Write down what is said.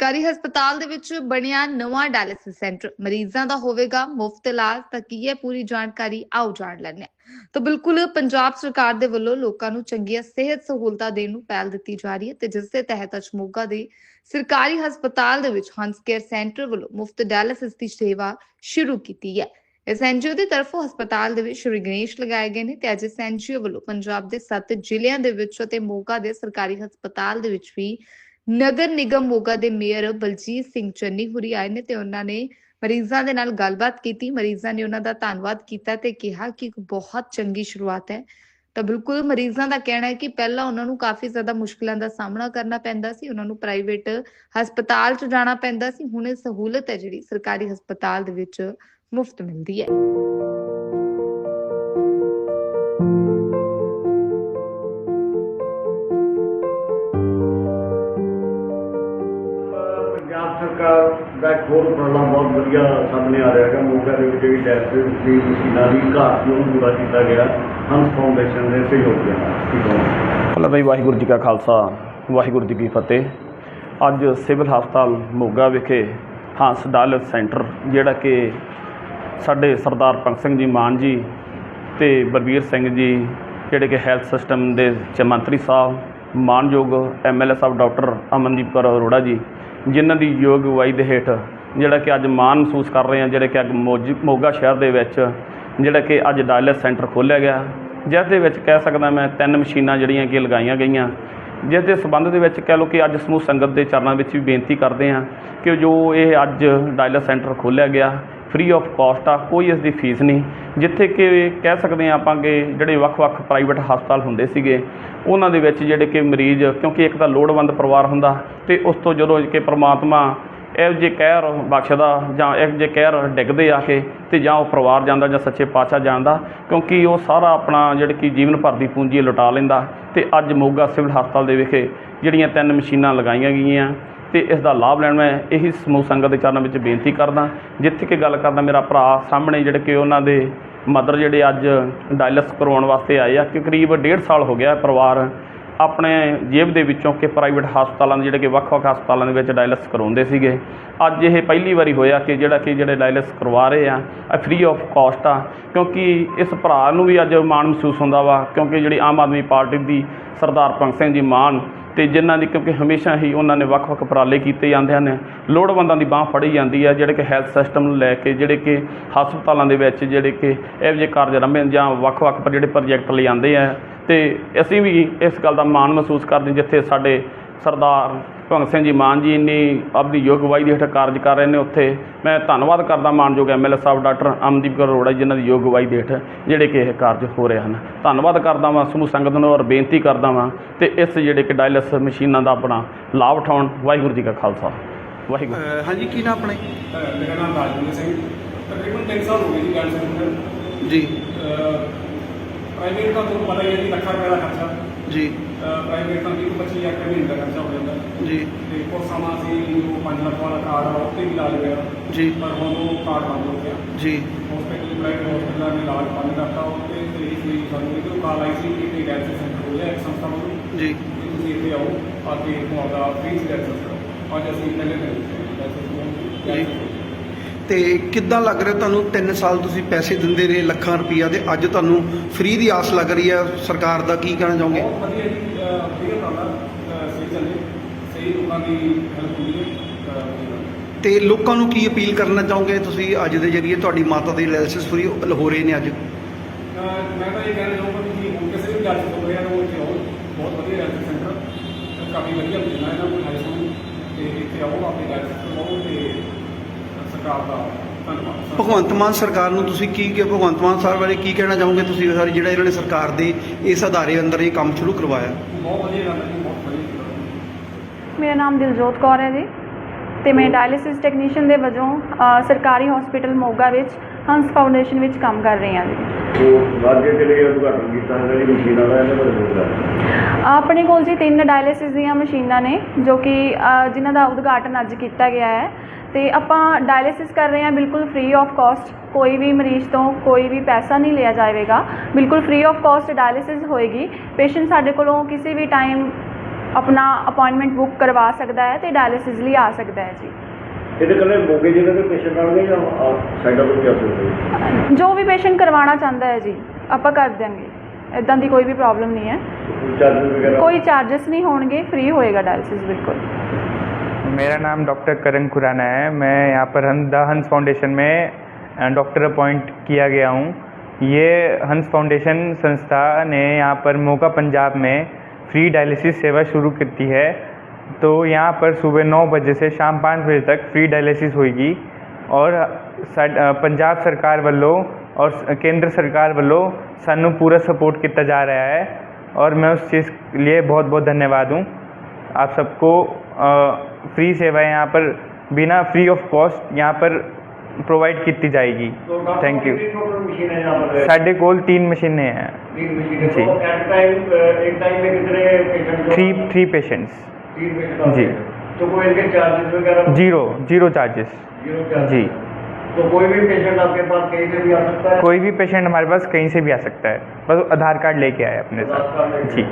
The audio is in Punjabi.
ਸਰਕਾਰੀ ਹਸਪਤਾਲ ਦੇ ਵਿੱਚ ਬਣਿਆ ਨਵਾਂ ਡਾਇਲਿਸਿਸ ਸੈਂਟਰ ਮਰੀਜ਼ਾਂ ਦਾ ਹੋਵੇਗਾ ਮੁਫਤ ਇਲਾਜ ਤਾਂ ਕੀ ਹੈ? ਪੂਰੀ ਜਾਣਕਾਰੀ ਆਓ ਜਾਣ ਲੈਂਦੇ ਤਾਂ ਬਿਲਕੁਲ ਪੰਜਾਬ ਸਰਕਾਰ ਦੇ ਵੱਲੋਂ ਲੋਕਾਂ ਨੂੰ ਚੰਗੀਆਂ ਸਿਹਤ ਸਹੂਲਤਾਂ ਦੇਣ ਨੂੰ ਪਹਿਲ ਦਿੱਤੀ ਜਾ ਰਹੀ ਹੈ ਤੇ ਜਿਸ ਦੇ ਤਹਿਤ ਅੱਜ ਮੋਗਾ ਦੇ ਸਰਕਾਰੀ ਹਸਪਤਾਲ ਦੇ ਵਿੱਚ ਹੰਸ ਕੇਅਰ ਸੈਂਟਰ ਵੱਲੋਂ ਮੁਫਤ ਡਾਇਲਿਸਿਸ ਦੀ ਸੇਵਾ ਸ਼ੁਰੂ ਕੀਤੀ ਹੈ। ਇਸ ਐਨਜੀਓ ਦੀ ਤਰਫੋਂ ਹਸਪਤਾਲ ਦੇ ਵਿੱਚ ਸ਼੍ਰੀ ਗਣੇਸ਼ ਲਗਾਏ ਗਏ ਨੇ ਤੇ ਅੱਜ ਇਸ ਐਨਜੀਓ ਵੱਲੋਂ ਪੰਜਾਬ ਦੇ 7 ਜ਼ਿਲ੍ਹਿਆਂ ਦੇ ਵਿੱਚ ਅਤੇ ਮੋਗਾ ਦੇ ਸਰਕਾਰੀ ਹਸਪਤਾਲ ਦੇ ਵਿੱਚ ਵੀ ਨਗਰ ਨਿਗਮ ਮੋਗਾ ਦੇ ਮੇਅਰ ਬਲਜੀਤ ਸਿੰਘ ਚੰਨੀ ਹੁਰੀ ਆਏ ਨੇ ਤੇ ਉਹਨਾਂ ਨੇ ਮਰੀਜ਼ਾਂ ਦੇ ਨਾਲ ਗੱਲਬਾਤ ਕੀਤੀ। ਮਰੀਜ਼ਾਂ ਨੇ ਉਹਨਾਂ ਦਾ ਧੰਨਵਾਦ ਕੀਤਾ ਤੇ ਕਿਹਾ ਕਿ ਇੱਕ ਬਹੁਤ ਚੰਗੀ ਸ਼ੁਰੂਆਤ ਹੈ। ਤਾਂ ਬਿਲਕੁਲ ਮਰੀਜ਼ਾਂ ਦਾ ਕਹਿਣਾ ਹੈ ਕਿ ਪਹਿਲਾਂ ਉਹਨਾਂ ਨੂੰ ਕਾਫੀ ਜ਼ਿਆਦਾ ਮੁਸ਼ਕਲਾਂ ਦਾ ਸਾਹਮਣਾ ਕਰਨਾ ਪੈਂਦਾ ਸੀ, ਉਹਨਾਂ ਨੂੰ ਪ੍ਰਾਈਵੇਟ ਹਸਪਤਾਲ 'ਚ ਜਾਣਾ ਪੈਂਦਾ ਸੀ। ਹੁਣ ਇਹ ਸਹੂਲਤ ਹੈ ਜਿਹੜੀ ਸਰਕਾਰੀ ਹਸਪਤਾਲ ਦੇ ਵਿੱਚ ਮੁਫਤ ਮਿਲਦੀ ਹੈ। ਸਰਕਾਰ ਦਾ ਇੱਕ ਹੋਰ ਬਹੁਤ ਵਧੀਆ ਸਾਹਮਣੇ ਆ ਰਿਹਾ ਹੈਗਾ। ਮੋਗਾ ਦੇ ਵਿੱਚ ਜਿਹੜੀ ਡਾਇਲਸਿਸ ਦੀ ਮਸ਼ੀਨਾਂ ਦੀ ਘਾਟ ਨੂੰ ਪੂਰਾ ਕੀਤਾ ਗਿਆ। ਹੰਸ ਫਾਊਂਡੇਸ਼ਨ ਦੇ ਸਹਿਯੋਗ ਦੇ ਨਾਲ ਠੀਕ ਹੈ ਵਾਹਿਗੁਰੂ ਜੀ ਕਾ ਖਾਲਸਾ, ਵਾਹਿਗੁਰੂ ਜੀ ਕੀ ਫਤਿਹ। ਅੱਜ ਸਿਵਲ ਹਸਪਤਾਲ ਮੋਗਾ ਵਿਖੇ ਹਾਂਸ ਡਾਇਲਸ ਸੈਂਟਰ, ਜਿਹੜਾ ਕਿ ਸਾਡੇ ਸਰਦਾਰ ਪੰਗ ਸਿੰਘ ਜੀ ਮਾਨ ਜੀ ਤੇ ਬਲਬੀਰ ਸਿੰਘ ਜੀ, ਜਿਹੜੇ ਕਿ ਹੈਲਥ ਸਿਸਟਮ ਦੇ ਮੰਤਰੀ ਸਾਹਿਬ, ਮਾਨਯੋਗ ਐਮਐਲਏ ਸਾਹਿਬ, ਡਾਕਟਰ ਅਮਨਦੀਪ ਕੌਰ ਅਰੋੜਾ ਜੀ ਜਿਨ੍ਹਾਂ ਦੀ ਯੋਗ ਅਗਵਾਈ ਦੇ ਹੇਠ ਜਿਹੜਾ ਕਿ ਅੱਜ ਮਾਣ ਮਹਿਸੂਸ ਕਰ ਰਹੇ ਹਾਂ, ਜਿਹੜੇ ਕਿ ਅੱਜ ਮੋਜ- ਮੋਗਾ ਸ਼ਹਿਰ ਦੇ ਵਿੱਚ ਜਿਹੜਾ ਕਿ ਅੱਜ ਡਾਇਲਿਸ ਸੈਂਟਰ ਖੋਲ੍ਹਿਆ ਗਿਆ। ਜਿਸ ਦੇ ਵਿੱਚ ਕਹਿ ਸਕਦਾ ਮੈਂ ਤਿੰਨ ਮਸ਼ੀਨਾਂ ਜਿਹੜੀਆਂ ਕਿ ਲਗਾਈਆਂ ਗਈਆਂ। ਜਿਸ ਦੇ ਸਬੰਧ ਦੇ ਵਿੱਚ ਕਹਿ ਲਓ ਕਿ ਅੱਜ ਸਮੂਹ ਸੰਗਤ ਦੇ ਚਰਨਾਂ ਵਿੱਚ ਵੀ ਬੇਨਤੀ ਕਰਦੇ ਹਾਂ ਕਿ ਜੋ ਇਹ ਅੱਜ ਡਾਇਲਸ ਸੈਂਟਰ ਖੋਲ੍ਹਿਆ ਗਿਆ ਫ੍ਰੀ ਆਫ ਕਾਸਟ ਆ, ਕੋਈ ਇਸ ਦੀ ਫੀਸ ਨਹੀਂ। ਜਿੱਥੇ ਕਿ ਕਹਿ ਸਕਦੇ ਹਾਂ ਆਪਾਂ ਕਿ ਜਿਹੜੇ ਵੱਖ-ਵੱਖ ਪ੍ਰਾਈਵੇਟ ਹਸਪਤਾਲ ਹੁੰਦੇ ਸੀਗੇ, ਉਹਨਾਂ ਦੇ ਵਿੱਚ ਜਿਹੜੇ ਕਿ ਮਰੀਜ਼, ਕਿਉਂਕਿ ਇੱਕ ਤਾਂ ਲੋੜਵੰਦ ਪਰਿਵਾਰ ਹੁੰਦਾ, ਤੇ ਉਸ ਤੋਂ ਜਦੋਂ ਕਿ ਪ੍ਰਮਾਤਮਾ ਇਹੋ ਜਿਹੇ ਕਹਿਰ ਬਖਸ਼ਦਾ ਜਾਂ ਇਹੋ ਜਿਹੇ ਕਹਿਰ ਡਿੱਗਦੇ ਆ ਕੇ, ਤੇ ਜਾਂ ਉਹ ਪਰਿਵਾਰ ਜਾਂਦਾ ਜਾਂ ਸੱਚੇ ਪਾਤਸ਼ਾਹ ਜਾਂਦਾ, ਕਿਉਂਕਿ ਉਹ ਸਾਰਾ ਆਪਣਾ ਜਿਹੜੀ ਕਿ ਜੀਵਨ ਭਰ ਦੀ ਪੂੰਜੀ ਲੁਟਾ ਲੈਂਦਾ, ਤੇ ਅੱਜ ਮੋਗਾ ਸਿਵਲ ਹਸਪਤਾਲ ਦੇ ਵਿਖੇ ਜਿਹੜੀਆਂ ਤਿੰਨ ਮਸ਼ੀਨਾਂ ਲਗਾਈਆਂ ਗਈਆਂ ਤੇ ਇਸ ਦਾ ਲਾਭ ਲੈਣ ਮੈਂ ਇਹੀ ਸਮੂਹ ਸੰਗਤ ਦੇ ਚਰਨਾਂ ਵਿੱਚ ਬੇਨਤੀ ਕਰਦਾ। ਜਿੱਥੇ ਕਿ ਗੱਲ ਕਰਦਾ ਮੇਰਾ ਭਰਾ ਸਾਹਮਣੇ, ਜਿਹੜੇ ਕਿ ਉਹਨਾਂ ਦੇ ਮਦਰ ਜਿਹੜੇ ਅੱਜ ਡਾਇਲਸ ਕਰਵਾਉਣ ਵਾਸਤੇ ਆਏ ਆ, ਕਿ ਕਰੀਬ ਡੇਢ ਸਾਲ ਹੋ ਗਿਆ ਪਰਿਵਾਰ ਆਪਣੇ ਜੇਬ ਦੇ ਵਿੱਚੋਂ ਕਿ ਪ੍ਰਾਈਵੇਟ ਹਸਪਤਾਲਾਂ ਦੇ ਜਿਹੜੇ ਕਿ ਵੱਖ-ਵੱਖ ਹਸਪਤਾਲਾਂ ਦੇ ਵਿੱਚ ਡਾਇਲਸ ਕਰਵਾਉਂਦੇ ਸੀਗੇ। ਅੱਜ ਇਹ ਪਹਿਲੀ ਵਾਰੀ ਹੋਇਆ ਕਿ ਜਿਹੜਾ ਕਿ ਜਿਹੜੇ ਡਾਇਲਿਸ ਕਰਵਾ ਰਹੇ ਆ, ਇਹ ਫ੍ਰੀ ਆਫ ਕਾਸਟ ਆ, ਕਿਉਂਕਿ ਇਸ ਭਰਾ ਨੂੰ ਵੀ ਅੱਜ ਮਾਣ ਮਹਿਸੂਸ ਹੁੰਦਾ ਵਾ, ਕਿਉਂਕਿ ਜਿਹੜੀ ਆਮ ਆਦਮੀ ਪਾਰਟੀ ਦੀ ਸਰਦਾਰ ਭਗਤ ਸਿੰਘ ਜੀ ਮਾਨ ਤੇ ਜਿਨ੍ਹਾਂ ਦੀ ਕਿਉਂਕਿ ਹਮੇਸ਼ਾ ਹੀ ਉਹਨਾਂ ਨੇ ਵੱਖ-ਵੱਖ ਉਪਰਾਲੇ ਕੀਤੇ ਜਾਂਦੇ ਹਨ, ਲੋੜਵੰਦਾਂ ਦੀ ਬਾਹ ਫੜੀ ਜਾਂਦੀ ਹੈ ਜਿਹੜੇ ਕਿ ਹੈਲਥ ਸਿਸਟਮ ਨੂੰ ਲੈ ਕੇ, ਜਿਹੜੇ ਕਿ ਹਸਪਤਾਲਾਂ ਦੇ ਵਿੱਚ ਜਿਹੜੇ ਕਿ ਇਹੋ ਜਿਹੇ ਕਾਰਜ ਰੰਭੇ ਜਾਂ ਵੱਖ-ਵੱਖ ਜਿਹੜੇ ਪ੍ਰੋਜੈਕਟ ਲਿਆਂਦੇ ਆ। ਤੇ ਅਸੀਂ ਵੀ ਇਸ ਗੱਲ ਦਾ ਮਾਣ ਮਹਿਸੂਸ ਕਰਦੇ ਜਿੱਥੇ ਸਾਡੇ ਸਰਦਾਰ ਭਗਤ ਸਿੰਘ ਜੀ ਮਾਨ ਜੀ ਇੰਨੀ ਆਪਦੀ ਯੋਗ ਅਗਵਾਈ ਦੇ ਹੇਠ ਕਾਰਜ ਕਰ ਰਹੇ ਨੇ ਉੱਥੇ। ਮੈਂ ਧੰਨਵਾਦ ਕਰਦਾ ਮਾਨਯੋਗ ਐਮਐਲਏ ਸਾਹਿਬ ਡਾਕਟਰ ਅਮਨਦੀਪ ਕੌਰ ਅਰੋੜਾ ਜੀ ਜਿਨ੍ਹਾਂ ਦੀ ਯੋਗ ਅਗਵਾਈ ਦੇ ਹੇਠ ਜਿਹੜੇ ਕਿ ਇਹ ਕਾਰਜ ਹੋ ਰਹੇ ਹਨ। ਧੰਨਵਾਦ ਕਰਦਾ ਵਾਂ ਸਮੂਹ ਸੰਗਤ ਨੂੰ ਔਰ ਬੇਨਤੀ ਕਰਦਾ ਵਾਂ ਤੇ ਇਸ ਜਿਹੜੇ ਕਿ ਡਾਇਲਸ ਮਸ਼ੀਨਾਂ ਦਾ ਆਪਣਾ ਲਾਭ ਉਠਾਉਣ। ਵਾਹਿਗੁਰੂ ਜੀ ਕਾ ਖਾਲਸਾ। ਵਾਹਿਗੁਰੂ। ਹਾਂਜੀ ਕੀ ਨਾਮ ਆਪਣੇ ਮੇਰਾ ਨਾਮ ਰਾਜਵਿੰਦਰ ਸਿੰਘ। ਤਕਰੀਬਨ 3 ਸਾਲ ਹੋ ਗਏ ਜੀ ਗੱਲ ਸੈਂਟਰ ਜੀ। ਪ੍ਰਾਈਵੇਟ ਦਾ ਤੁਹਾਨੂੰ ਪਤਾ ਹੀ ਹੈ ਜੀ ਲੱਖਾਂ ਰੁਪਏ ਦਾ ਖਰਚਾ। ਜੀ। ਪ੍ਰਾਈਵੇਟ ਤਾਂ 20 25 ਹਜ਼ਾਰ ਰੁਪਏ ਮਹੀਨੇ ਦਾ ਖਰਚਾ ਹੋ ਜਾਂਦਾ। ਜੀ। ਤੇ ਕੁਝ ਸਮਾਂ ਅਸੀਂ ਉਹ 5 ਲੱਖ ਵਾਲਾ ਕਾਰਡ ਆ ਉਹ ਤੇ ਵੀ ਇਲਾਜ ਹੋਇਆ। ਜੀ। ਪਰ ਹੁਣ ਉਹ ਕਾਰਡ ਬੰਦ ਹੋ ਗਿਆ। ਜੀ। ਹਸਪੀਟਲ ਪ੍ਰਾਈਵੇਟ ਹਸਪੀਟਲਾਂ ਨੇ ਇਲਾਜ ਬੰਦ ਕਰਤਾ ਉਹ ਤੇ ਇਸ ਲਈ ਸਾਨੂੰ ਇਹ ਕਾਲ ਆਈ ਸੀ ਕਿ ਇਹ ਡਾਇਲਸਿਸ ਸੈਂਟਰ ਹੋ ਗਿਆ ਇੱਕ ਸੰਸਥਾ ਵੱਲੋਂ। ਜੀ। ਕਿ ਤੁਸੀਂ ਇੱਥੇ ਆਓ ਆ ਕੇ ਤੁਹਾਡਾ ਫ੍ਰੀ ਡਾਇਲਸਿਸ ਕਰੋ ਅੱਜ ਅਸੀਂ ਪਹਿਲੇ ਦਿਨ ਡਾਇਲਸਿਸ ਜੀ। ਤੇ ਕਿੱਦਾਂ ਲੱਗ ਰਿਹਾ ਤੁਹਾਨੂੰ? 3 ਸਾਲ ਤੁਸੀਂ ਪੈਸੇ ਦਿੰਦੇ ਰਹੇ ਲੱਖਾਂ ਰੁਪਈਆ ਦੇ। ਅੱਜ ਤੁਹਾਨੂੰ ਫ੍ਰੀ ਦੀ ਆਸ ਲੱਗ ਰਹੀ ਹੈ। ਸਰਕਾਰ ਦਾ ਕੀ ਕਹਿਣਾ ਚਾਹੋਗੇ? ਬਹੁਤ ਵਧੀਆ ਜੀ। ਵਧੀਆ ਕੰਮ ਆ ਸਹੀ ਚੱਲੇ। ਸਹੀ ਲੋਕਾਂ ਦੀ ਹੈਲਪ ਹੁੰਦੀ ਹੈ। ਤੇ ਲੋਕਾਂ ਨੂੰ ਕੀ ਅਪੀਲ ਕਰਨਾ ਚਾਹੋਗੇ? ਤੁਸੀਂ ਅੱਜ ਦੇ ਜਰੀਏ ਤੁਹਾਡੀ ਮਾਤਾ ਦੀ ਡਾਇਲਿਸਿਸ ਫ੍ਰੀ ਹੋ ਰਹੇ ਨੇ ਅੱਜ। ਮੈਂ ਤਾਂ ਇਹ ਕਹਿਣਾ ਚਾਹੂੰਗਾ ਕਿ ਹੁਣ ਕਿਸੇ ਵੀ ਗੱਲ ਤੋਂ ਹੋਇਆ ਉਹ ਇੱਥੇ ਆਓ। ਬਹੁਤ ਵਧੀਆ ਹੈਲਥ ਸੈਂਟਰ ਕਾਫੀ ਵਧੀਆ ਮਿਲਣਾ ਇਹਨਾਂ ਨੂੰ ਹੈਲਥ ਨੂੰ ਤੇ ਇੱਥੇ ਆਓ ਆਪਣੀ ਹੈਲਥ ਕਰਵਾਓ ਤੇ ਸਰਕਾਰ ਦਾ ਧੰਨਵਾਦ। ਭਗਵੰਤ ਮਾਨ ਸਰਕਾਰ ਨੂੰ ਤੁਸੀਂ ਕੀ ਕਿ ਭਗਵੰਤ ਮਾਨ ਸਾਹਿਬ ਬਾਰੇ ਕੀ ਕਹਿਣਾ ਚਾਹੋਗੇ? ਤੁਸੀਂ ਸਰ ਜਿਹੜਾ ਇਹਨਾਂ ਨੇ ਸਰਕਾਰ ਦੇ ਇਸ ਅਦਾਰੇ ਅੰਦਰ ਇਹ ਕੰਮ ਸ਼ੁਰੂ ਕਰਵਾਇਆ। ਬਹੁਤ ਵਧੀਆ ਗੱਲ ਹੈ ਜੀ ਬਹੁਤ ਵਧੀਆ ਗੱਲ ਹੈ। ਮੇਰਾ ਨਾਮ ਦਿਲਜੋਤ ਕੌਰ ਹੈ ਜੀ ਤੇ ਮੈਂ ਡਾਇਲਿਸਿਸ ਟੈਕਨੀਸ਼ੀਅਨ ਦੇ ਵਜੋਂ ਸਰਕਾਰੀ ਹਸਪੀਟਲ ਮੋਗਾ ਵਿੱਚ ਹੰਸ ਫਾਊਂਡੇਸ਼ਨ ਵਿੱਚ ਕੰਮ ਕਰ ਰਹੀ ਹਾਂ ਜੀ। ਉਹ ਰਾਜੇ ਦੇ ਲਈ ਉਦਘਾਟਨ ਕੀਤਾ ਹੈ ਜਿਹੜੀ ਮਸ਼ੀਨਾਂ ਦਾ ਇਹਨਾਂ ਬਾਰੇ ਬੋਲਦਾ ਆਪਣੇ ਕੋਲ ਜੀ ਤਿੰਨ ਡਾਇਲਿਸਿਸ ਦੀਆਂ ਮਸ਼ੀਨਾਂ ਨੇ, ਜੋ ਕਿ ਜਿਨ੍ਹਾਂ ਦਾ ਉਦਘਾਟਨ ਅੱਜ ਕੀਤਾ ਗਿਆ ਹੈ। ਤੇ ਆਪਾਂ ਡਾਇਲਿਸਿਸ ਕਰ ਰਹੇ ਹਾਂ ਬਿਲਕੁਲ ਫ੍ਰੀ ਆਫ ਕਾਸਟ ਕੋਈ ਵੀ ਮਰੀਜ਼ ਤੋਂ ਕੋਈ ਵੀ ਪੈਸਾ ਨਹੀਂ ਲਿਆ ਜਾਵੇਗਾ। ਬਿਲਕੁਲ ਫ੍ਰੀ ਆਫ ਕਾਸਟ ਡਾਇਲਿਸਿਸ ਹੋਏਗੀ। ਪੇਸ਼ੈਂਟ ਸਾਡੇ ਕੋਲੋਂ ਕਿਸੇ ਵੀ ਟਾਈਮ ਆਪਣਾ ਅਪਾਇੰਟਮੈਂਟ ਬੁੱਕ ਕਰਵਾ ਸਕਦਾ ਹੈ ਤੇ ਡਾਇਲਿਸਿਸ ਲਈ ਆ ਸਕਦਾ ਹੈ ਜੀ। जो भी पेशेंट करवा चाहता है जी आप कर देंगे इदा की कोई भी प्रॉब्लम नहीं है कोई चार्जस नहीं हो गए फ्री होएगा डायलिसिस बिल्कुल मेरा नाम डॉक्टर करण खुराना है मैं यहाँ पर द हंस फाउंडेशन में डॉक्टर अपॉइंट किया गया हूँ ये हंस फाउंडेशन संस्था ने यहाँ पर मोका पंजाब में फ्री डायलिसिस सेवा शुरू की है तो यहाँ पर सुबह नौ बजे से शाम पाँच बजे तक फ्री डायलिसिस होगी और पंजाब सरकार वालों और केंद्र सरकार वालों सानू पूरा सपोर्ट किया जा रहा है और मैं उस चीज़ के लिए बहुत बहुत धन्यवाद हूँ। आप सबको फ्री सेवाएँ यहाँ पर बिना फ्री ऑफ़ कॉस्ट यहाँ पर प्रोवाइड की जाएगी। थैंक यू साढ़े कोल तीन मशीनें हैं। जी। थ्री थ्री पेशेंट्स जी। तो कोई इनके चार्जेस वगैरह ज़ीरो ज़ीरो चार्जेस ज़ीरो जी। तो कोई भी पेशेंट आपके पास कहीं से भी आ सकता है? कोई भी पेशेंट हमारे पास कहीं से भी आ सकता है। बस आधार कार्ड लेके आए अपने साथ। जी।